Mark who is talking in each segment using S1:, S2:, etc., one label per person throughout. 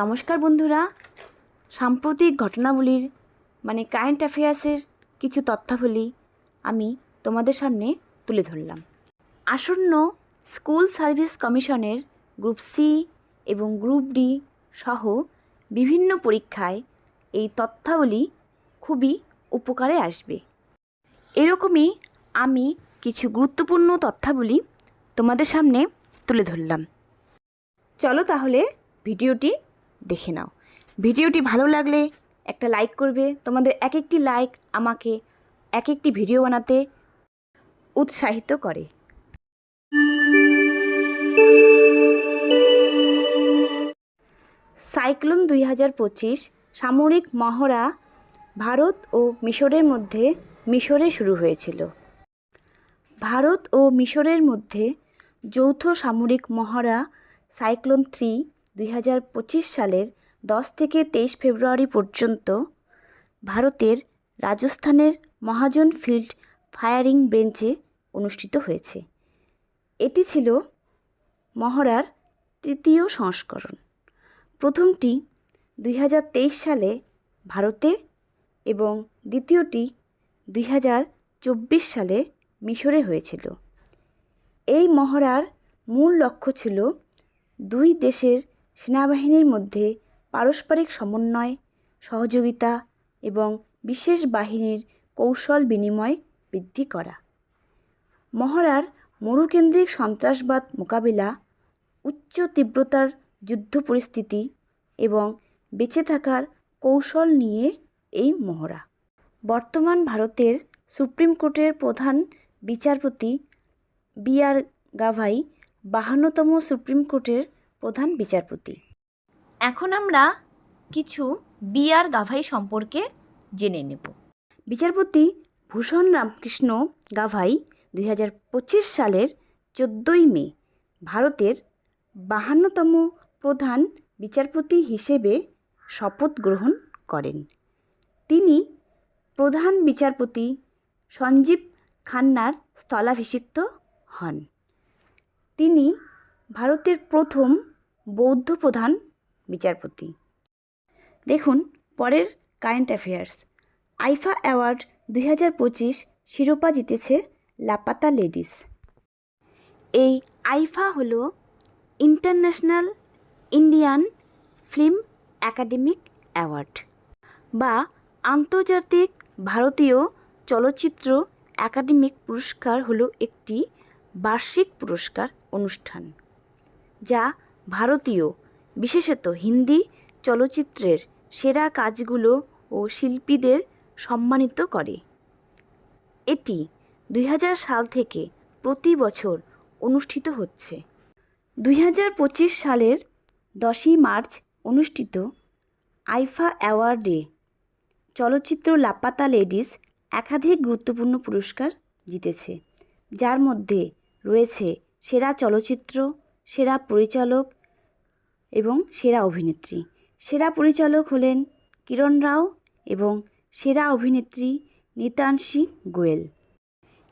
S1: নমস্কার বন্ধুরা। সাম্প্রতিক ঘটনাবলীর মানে কারেন্ট অ্যাফেয়ার্সের কিছু তথ্যাবলী আমি তোমাদের সামনে তুলে ধরলাম। আসন্ন স্কুল সার্ভিস কমিশনের গ্রুপ সি এবং গ্রুপ ডি সহ বিভিন্ন পরীক্ষায় এই তথ্যাবলী খুবই উপকারে আসবে। এরকমই আমি কিছু গুরুত্বপূর্ণ তথ্যাবলী তোমাদের সামনে তুলে ধরলাম। চলো তাহলে ভিডিওটি দেখে নাও। ভিডিওটি ভালো লাগলে একটা লাইক করবে। তোমাদের এক একটি লাইক আমাকে এক একটি ভিডিও বানাতে উৎসাহিত করে। সাইক্লোন দুই হাজার পঁচিশ সামরিক মহড়া ভারত ও মিশরের মধ্যে মিশরে শুরু হয়েছিল। ভারত ও মিশরের মধ্যে যৌথ সামরিক মহড়া সাইক্লোন থ্রি দুই হাজার পঁচিশ সালের দশ থেকে তেইশ ফেব্রুয়ারি পর্যন্ত ভারতের রাজস্থানের মহাজন ফিল্ড ফায়ারিং বেঞ্চে অনুষ্ঠিত হয়েছে। এটি ছিল মহড়ার তৃতীয় সংস্করণ। প্রথমটি দুই হাজার তেইশ সালে ভারতে এবং দ্বিতীয়টি দুই হাজার চব্বিশ সালে মিশরে হয়েছিল। এই মহড়ার মূল লক্ষ্য ছিল দুই দেশের সেনাবাহিনীর মধ্যে পারস্পরিক সমন্বয়, সহযোগিতা এবং বিশেষ বাহিনীর কৌশল বিনিময় বৃদ্ধি করা। মহড়ার মরুকেন্দ্রিক সন্ত্রাসবাদ মোকাবিলা, উচ্চ তীব্রতার যুদ্ধ পরিস্থিতি এবং বেঁচে থাকার কৌশল নিয়ে এই মহড়া। বর্তমান ভারতের সুপ্রিম কোর্টের প্রধান বিচারপতি বি আর গাভাই বাহান্নতম সুপ্রিম কোর্টের প্রধান বিচারপতি। এখন আমরা কিছু বি আর গাভাই সম্পর্কে জেনে নেব। বিচারপতি ভূষণ রামকৃষ্ণ গাভাই দুই হাজার পঁচিশ সালের চোদ্দোই মে ভারতের বাহান্নতম প্রধান বিচারপতি হিসেবে শপথ গ্রহণ করেন। তিনি প্রধান বিচারপতি সঞ্জীব খান্নার স্থলাভিষিক্ত হন। তিনি ভারতের প্রথম বৌদ্ধ প্রধান বিচারপতি। দেখুন পরের কারেন্ট অ্যাফেয়ার্স। আইফা অ্যাওয়ার্ড দুই হাজার পঁচিশ শিরোপা জিতেছে লাপাতা লেডিস। এই আইফা হল international Indian film academic award বা আন্তর্জাতিক ভারতীয় চলচ্চিত্র একাডেমিক পুরস্কার হলো একটি বার্ষিক পুরস্কার অনুষ্ঠান। যা ভারতীয়, বিশেষত হিন্দি চলচ্চিত্রের সেরা কাজগুলো ও শিল্পীদের সম্মানিত করে। এটি দুই হাজার সাল থেকে প্রতি বছর অনুষ্ঠিত হচ্ছে। দুই হাজার পঁচিশ সালের দশই মার্চ অনুষ্ঠিত আইফা অ্যাওয়ার্ডে চলচ্চিত্র লাপাতা লেডিস একাধিক গুরুত্বপূর্ণ পুরস্কার জিতেছে। যার মধ্যে রয়েছে সেরা চলচ্চিত্র সেরা পরিচালক এবং সেরা অভিনেত্রী। সেরা পরিচালক হলেন কিরণ রাও এবং সেরা অভিনেত্রী নিতাংশী গোয়েল।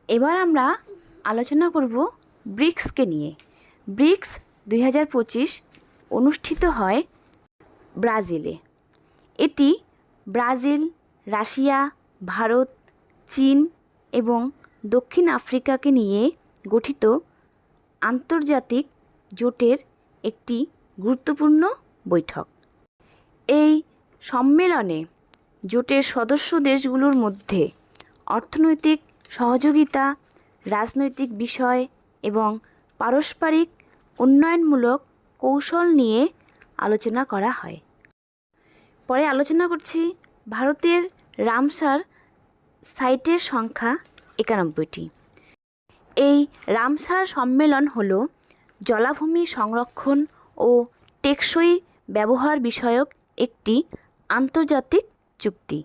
S1: এবার আমরা আলোচনা করব ব্রিক্সকে নিয়ে। ব্রিক্স দুই হাজার পঁচিশ অনুষ্ঠিত হয় ব্রাজিলে। এটি ব্রাজিল, রাশিয়া, ভারত, চীন এবং দক্ষিণ আফ্রিকাকে নিয়ে গঠিত আন্তর্জাতিক জোটের একটি গুরুত্বপূর্ণ বৈঠক। এই সম্মেলনে জোটের সদস্য দেশগুলোর মধ্যে অর্থনৈতিক সহযোগিতা, রাজনৈতিক বিষয় এবং পারস্পরিক উন্নয়নমূলক কৌশল নিয়ে আলোচনা করা হয়। পরে আলোচনা করছি ভারতের রামসার সাইটের সংখ্যা একানব্বইটি। এই রামসার সম্মেলন হল জলাভূমি সংরক্ষণ ও টেকসই ব্যবহার বিষয়ক একটি আন্তর্জাতিক চুক্তি।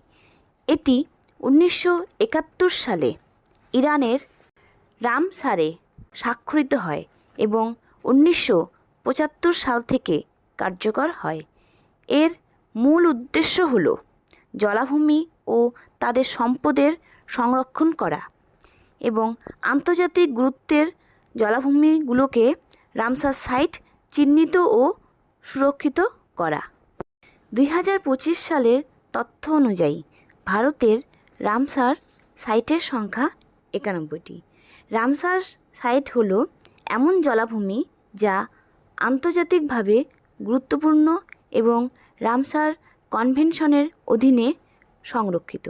S1: এটি উনিশশো একাত্তর সালে ইরানের রামসারে স্বাক্ষরিত হয় এবং উনিশশো পঁচাত্তর সাল থেকে কার্যকর হয়। এর মূল উদ্দেশ্য হল জলাভূমি ও তাদের সম্পদের সংরক্ষণ করা এবং আন্তর্জাতিক গুরুত্বের জলাভূমিগুলোকে রামসার সাইট চিহ্নিত ও সুরক্ষিত করা। দুই হাজার পঁচিশ সালের তথ্য অনুযায়ী ভারতের রামসার সাইটের সংখ্যা একানব্বইটি। রামসার সাইট হলো এমন জলাভূমি যা আন্তর্জাতিকভাবে গুরুত্বপূর্ণ এবং রামসার কনভেনশনের অধীনে সংরক্ষিত।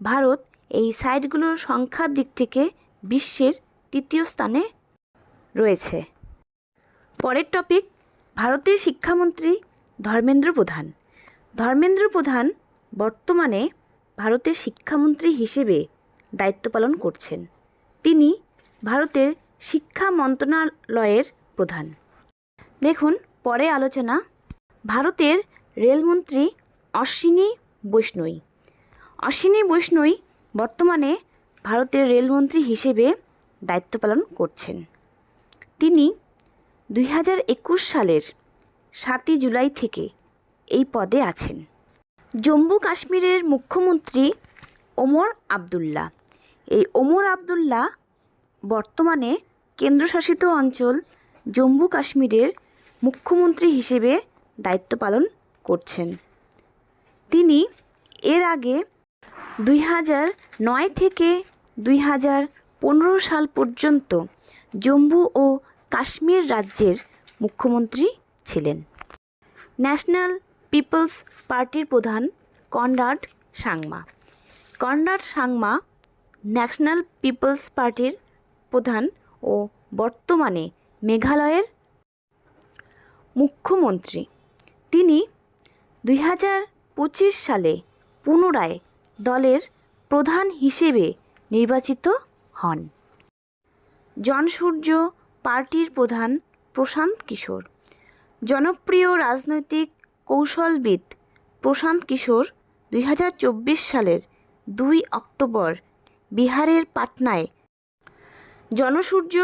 S1: ভারত এই সাইটগুলোর সংখ্যার দিক থেকে বিশ্বের তৃতীয় স্থানে রয়েছে। পরের টপিক ভারতের শিক্ষামন্ত্রী ধর্মেন্দ্র প্রধান। ধর্মেন্দ্র প্রধান বর্তমানে ভারতের শিক্ষামন্ত্রী হিসেবে দায়িত্ব পালন করছেন। তিনি ভারতের শিক্ষা মন্ত্রণালয়ের প্রধান। দেখুন, পরে আলোচনা, ভারতের রেলমন্ত্রী অশ্বিনী বৈষ্ণই। অশ্বিনী বৈষ্ণই বর্তমানে ভারতের রেলমন্ত্রী হিসেবে দায়িত্ব পালন করছেন। তিনি দুই হাজার একুশ সালের সাতই জুলাই থেকে এই পদে আছেন। জম্মু কাশ্মীরের মুখ্যমন্ত্রী ওমর আবদুল্লাহ। এই ওমর আবদুল্লাহ বর্তমানে কেন্দ্রশাসিত অঞ্চল জম্মু কাশ্মীরের মুখ্যমন্ত্রী হিসেবে দায়িত্ব পালন করছেন। তিনি এর আগে দুই নয় থেকে দুই হাজার পনেরো সাল পর্যন্ত জম্মু ও কাশ্মীর রাজ্যের মুখ্যমন্ত্রী ছিলেন। ন্যাশনাল পিপলস পার্টির প্রধান Conrad Sangma. Conrad Sangma national people's পার্টির প্রধান ও বর্তমানে মেঘালয়ের মুখ্যমন্ত্রী। তিনি দুই হাজার পঁচিশ সালে পুনরায় দলের প্রধান হিসেবে নির্বাচিত হন। জনসূর্য পার্টির প্রধান প্রশান্ত কিশোর। জনপ্রিয় রাজনৈতিক কৌশলবিদ প্রশান্ত কিশোর দুই হাজার চব্বিশ সালের দুই অক্টোবর বিহারের পাটনায়। জনসূর্য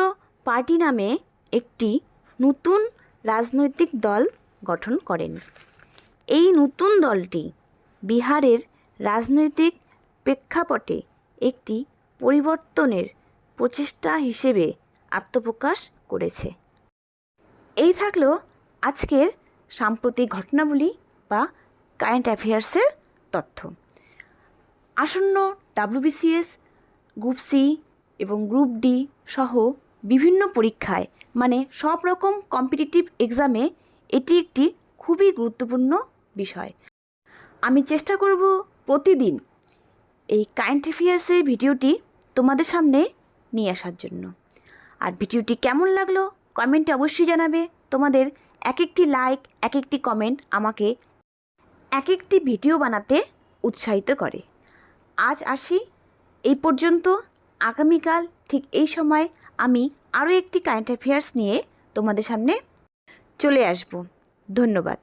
S1: পার্টি নামে একটি নতুন রাজনৈতিক দল গঠন করেন। এই নতুন দলটি বিহারের রাজনৈতিক প্রেক্ষাপটে একটি পরিবর্তনের প্রচেষ্টা হিসেবে আত্মপ্রকাশ করেছে। এই থাকল আজকের সাম্প্রতিক ঘটনাবলী বা কারেন্ট অ্যাফেয়ার্সের তথ্য। আসন্ন ডাব্লিউবিসিএস, গ্রুপ সি এবং গ্রুপ ডি সহ বিভিন্ন পরীক্ষায় মানে সব রকম কম্পিটিটিভ এক্সামে এটি একটি খুবই গুরুত্বপূর্ণ বিষয়। আমি চেষ্টা করব প্রতিদিন এই কারেন্ট অ্যাফেয়ার্সের ভিডিওটি তোমাদের সামনে নিয়ে আসার জন্য। আর ভিডিওটি কেমন লাগল কমেন্টে অবশ্যই জানাবে। তোমাদের এক একটি লাইক এক একটি কমেন্ট আমাকে এক একটি ভিডিও বানাতে উৎসাহিত করে। আজ আসি এই পর্যন্ত। আগামীকাল ঠিক এই সময় আমি আরও একটি কারেন্ট অ্যাফেয়ার্স নিয়ে তোমাদের সামনে চলে আসব। ধন্যবাদ।